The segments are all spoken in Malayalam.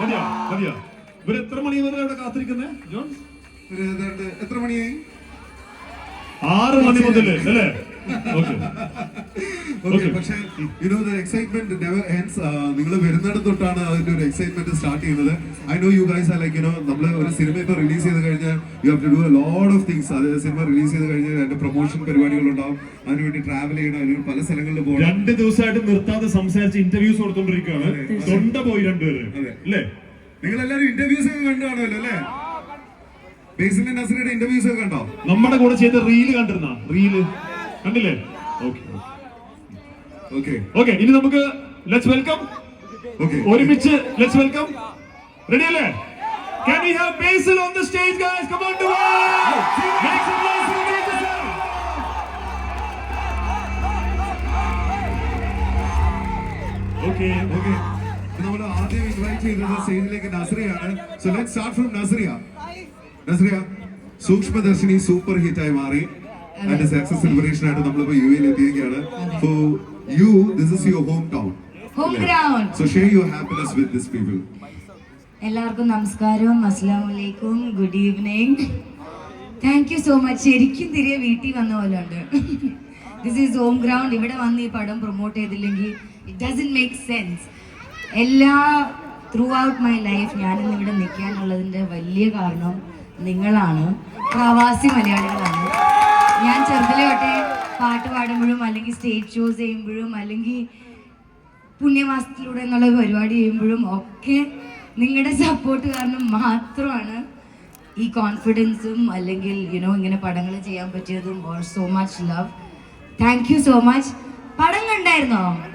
മതിയോ മതിയോ ഇവർ എത്ര മണി വരെ അവിടെ കാത്തിരിക്കുന്നേ? ജോൺ? എത്ര മണിയായി? ആറ് മണി മുതൽ അല്ലേ. പക്ഷേ you know the excitement never ends നിങ്ങൾ വരുന്നിടത്ത് തൊട്ടാണ് അതിന്റെ ഒരു എക്സൈറ്റ്മെന്റ് സ്റ്റാർട്ട് ചെയ്യുന്നത്. I know you guys like like you know നമ്മൾ ഒരു സിനിമ ഇപ്പോൾ റിലീസ് ചെയ്ത് കഴിഞ്ഞാൽ you have to do a lot of things അതായത് സിനിമ റിലീസ് ചെയ്ത് കഴിഞ്ഞാൽ അതിന്റെ പ്രൊമോഷൻ പരിപാടികൾ ഉണ്ടാവും അതിനുവേണ്ടി ട്രാവൽ ചെയ്യണം. അതിന് പല സ്ഥലങ്ങളിൽ പോകണം. രണ്ട് ദിവസമായിട്ട് നിർത്താതെ സംസാരിച്ച് ഇന്റർവ്യൂസ് കൊടുത്തോണ്ടിരിക്കുകയാണ്. തൊണ്ട പോയി രണ്ടുപേര്. അല്ലേ? നിങ്ങൾ എല്ലാരും ഇന്റർവ്യൂസ് ഒക്കെ കണ്ടു കാണുമല്ലോ അല്ലേ? ബേസിന്റെ നസറിയുടെ ഇന്റർവ്യൂസ് ഒക്കെ കണ്ടോ? നമ്മുടെ കൂടെ ചെയ്ത റീൽ കണ്ടിരുന്ന? റീൽ കണ്ടില്ലേ? ഓക്കെ ഓക്കെ ഓക്കെ ഇനി നമുക്ക് ലെറ്റ്സ് വെൽക്കം ഓക്കെ ഒരുമിച്ച് ലെറ്റ്സ് വെൽക്കം റെഡി അല്ലേ? Can we have Basil on the stage, guys? Come on, do it! Make some noise നമ്മൾ ആദ്യം ഇൻവൈറ്റ് ചെയ്തത് സ്റ്റേജിലേക്ക് നസ്രിയാണ്. So let start from Nazriya. Nazriya Sookshmadarshini super hit ആയി മാറി. അതിന്റെ സക്സസ് സെലിബ്രേഷൻ ആയിട്ട് നമ്മളിപ്പോ യു എയിൽ എത്തിയിരിക്കുകയാണ്. So you this is your home town home ground so share your happiness with this people എല്ലാവർക്കും നമസ്കാരം. അസ്സാം വലൈക്കും good evening thank you so much ശരിക്കും തിരികെ വീട്ടിൽ വന്ന പോലെ ഉണ്ട്. ദിസ് ഈസ് ഹോം ഗ്രൗണ്ട് ഇവിടെ വന്ന് ഈ പടം പ്രൊമോട്ട് ചെയ്തില്ലെങ്കിൽ ഇറ്റ് ഡസൻ മേക്ക് സെൻസ് എല്ലാ ത്രൂ ഔട്ട് മൈ ലൈഫ് ഞാനിന്ന് ഇവിടെ നിൽക്കാനുള്ളതിന്റെ വലിയ കാരണം നിങ്ങളാണ്. പ്രവാസി മലയാളികളാണ്. ഞാൻ ചെറുതിലെ തൊട്ടേ പാട്ട് പാടുമ്പോഴും അല്ലെങ്കിൽ സ്റ്റേജ് ഷോസ് ചെയ്യുമ്പോഴും അല്ലെങ്കിൽ പുണ്യമാസത്തിലൂടെ എന്നുള്ള പരിപാടി ചെയ്യുമ്പോഴും ഒക്കെ നിങ്ങളുടെ സപ്പോർട്ട് കാരണം മാത്രമാണ് ഈ കോൺഫിഡൻസും അല്ലെങ്കിൽ യുനോ ഇങ്ങനെ പടങ്ങൾ ചെയ്യാൻ പറ്റിയതും so much love thank you so much പടം കണ്ടായിരുന്നോ?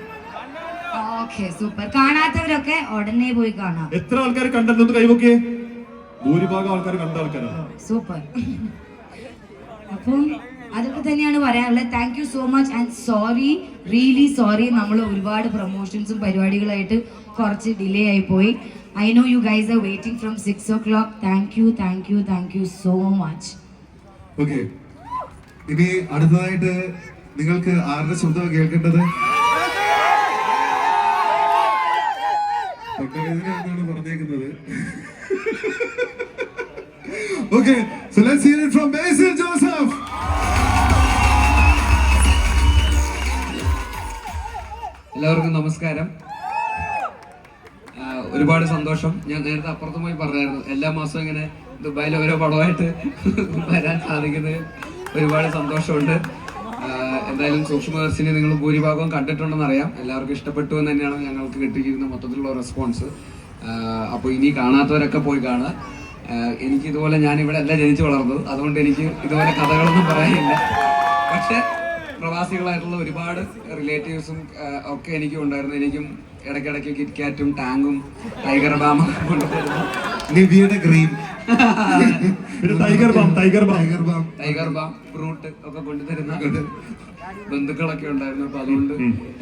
ഓക്കെ സൂപ്പർ കാണാത്തവരൊക്കെ ഉടനെ പോയി കാണാം. എത്ര ആൾക്കാർ കണ്ടെന്ന് കൈവൊക്കെ. ഭൂരിഭാഗം ആൾക്കാർ കണ്ട ആൾക്കാരാണ്. സൂപ്പർ അപ്പം അതൊക്കെ തന്നെയാണ് പറയാനുള്ളത്. Thank you so much and sorry really sorry നമ്മൾ ഒരുപാട് പ്രൊമോഷൻസും പരിപാടികളായിട്ട് കുറച്ച് ഡിലേ ആയി പോയി. I know you guys are waiting from six o'clock thank you thank you thank you so much okay ഇനി അടുത്തതായിട്ട് നിങ്ങൾക്ക് ആരുടെ ശബ്ദം കേൾക്കേണ്ടത്? എന്നാണ് പറഞ്ഞേക്കുന്നത്. Okay so let's hear it from Basil Joseph എല്ലാവർക്കും നമസ്കാരം. ഒരുപാട് സന്തോഷം. ഞാൻ നേരത്തെ അപ്പുറത്ത് പോയി പറഞ്ഞായിരുന്നു എല്ലാ മാസവും ഇങ്ങനെ ദുബായിൽ ഓരോ പടമായിട്ട് വരാൻ സാധിക്കുന്നത് ഒരുപാട് സന്തോഷമുണ്ട്. എന്തായാലും സൂക്ഷ്മദർശിനി നിങ്ങൾ ഭൂരിഭാഗവും കണ്ടിട്ടുണ്ടെന്ന് അറിയാം എല്ലാവർക്കും ഇഷ്ടപ്പെട്ടു എന്ന് തന്നെയാണ് ഞങ്ങൾക്ക് കിട്ടിയിരിക്കുന്ന മൊത്തത്തിലുള്ള റെസ്പോൺസ് അപ്പോൾ ഇനി കാണാത്തവരൊക്കെ പോയി കാണുക. എനിക്ക് ഇതുപോലെ ഞാൻ ഇവിടെ അല്ല ജനിച്ചു വളർന്നത്. അതുകൊണ്ട് എനിക്ക് ഇതുപോലെ കഥകളൊന്നും പറയാനില്ല. പക്ഷെ പ്രവാസികളായിട്ടുള്ള ഒരുപാട് റിലേറ്റീവ്സും ഒക്കെ എനിക്കും ഉണ്ടായിരുന്നു. എനിക്കും ഇടയ്ക്കിടയ്ക്ക് കിറ്റ്കാറ്റും ടാങ്കും ടൈഗർ ബാമും കൊണ്ടുതരുന്നു നിവിയുടെ ഗ്രീൻ പിന്നെ tiger balm tiger balm tiger balm tiger balm fruit ഒക്കെ കൊണ്ടുതരുന്ന ബന്ധുക്കളൊക്കെ ഉണ്ടായിരുന്നു. അപ്പൊ അതുകൊണ്ട്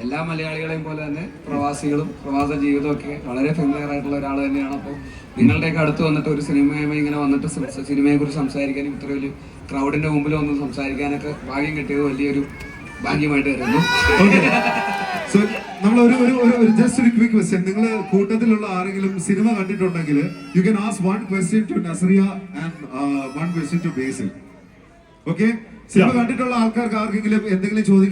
എല്ലാ മലയാളികളെയും പോലെ തന്നെ പ്രവാസികളും പ്രവാസ ജീവിതവും ഒക്കെ വളരെ ഫെമിലിയർ ആയിട്ടുള്ള ഒരാൾ തന്നെയാണ്. അപ്പോൾ നിങ്ങളുടെയൊക്കെ അടുത്ത് വന്നിട്ട് ഒരു സിനിമയുമായി ഇങ്ങനെ വന്നിട്ട് സിനിമയെ കുറിച്ച് സംസാരിക്കാനും ഇത്ര വലിയ ക്രൗഡിന്റെ മുമ്പിൽ വന്ന് സംസാരിക്കാനൊക്കെ ഭാഗ്യം കിട്ടിയത് വലിയൊരു ഭാഗ്യമായിട്ട് കരുതുന്നു. സോ നമ്മൾ ഒരു ഒരു ജസ്റ്റ് ഒരു ക്വിക്ക് ക്വസ്റ്റ്യൻ നിങ്ങൾ കൂട്ടത്തിലുള്ള ആരെങ്കിലും സിനിമ കണ്ടിട്ടുണ്ടെങ്കിൽ you can ask one question to Nazriya and one question to Basil okay cinema കണ്ടിട്ടുള്ള ആൾക്കാർക്ക് ആർക്കെങ്കിലും എന്തെങ്കിലും ചോദിക്കാൻ